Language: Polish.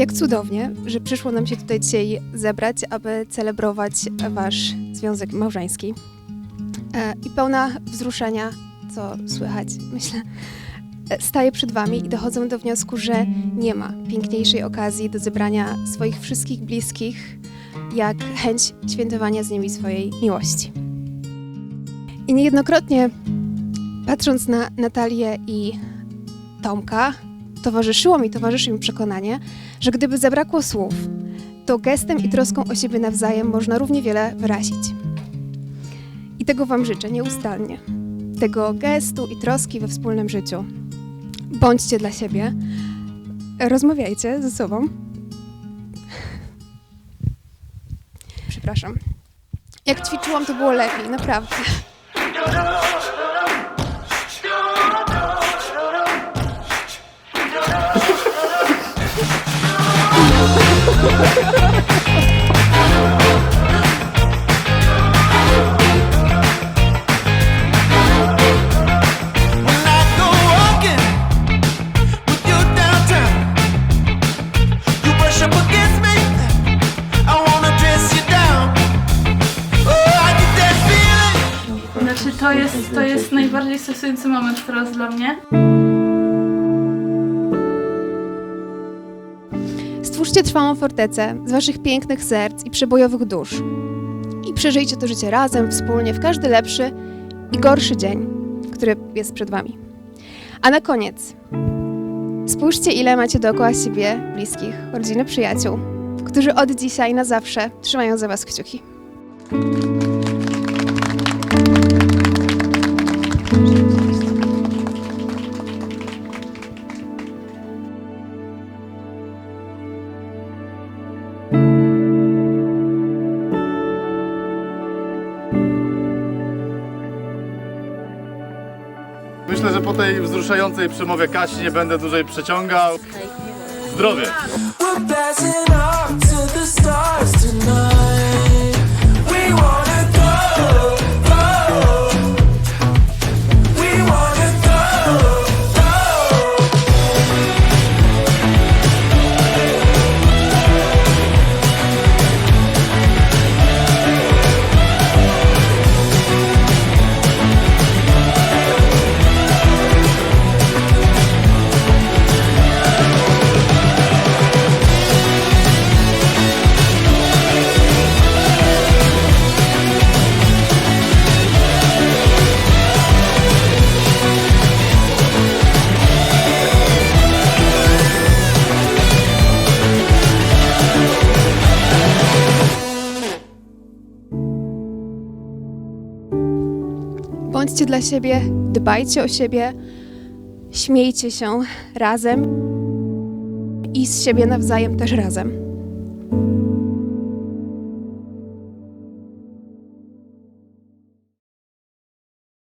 Jak cudownie, że przyszło nam się tutaj dzisiaj zebrać, aby celebrować wasz związek małżeński. E, I pełna wzruszenia, co słychać, myślę, e, staję przed wami i dochodzę do wniosku, że nie ma piękniejszej okazji do zebrania swoich wszystkich bliskich, jak chęć świętowania z nimi swojej miłości. I niejednokrotnie, patrząc na Natalię i Tomka, towarzyszyło mi, towarzyszy mi przekonanie, że gdyby zabrakło słów, to gestem i troską o siebie nawzajem można równie wiele wyrazić. I tego Wam życzę nieustannie. Tego gestu i troski we wspólnym życiu. Bądźcie dla siebie, rozmawiajcie ze sobą. Przepraszam. Jak ćwiczyłam, to było lepiej, naprawdę. Znaczy to jest, to jest najbardziej stresujący moment teraz dla mnie. Stwórzcie trwałą fortecę z waszych pięknych serc i przebojowych dusz. I przeżyjcie to życie razem, wspólnie, w każdy lepszy i gorszy dzień, który jest przed wami. A na koniec, spójrzcie, ile macie dookoła siebie bliskich, rodziny, przyjaciół, którzy od dzisiaj na zawsze trzymają za was kciuki. Myślę, że po tej wzruszającej przemowie Kasi nie będę dłużej przeciągał. Zdrowie! We're. Bądźcie dla siebie, dbajcie o siebie, śmiejcie się razem i z siebie nawzajem też razem.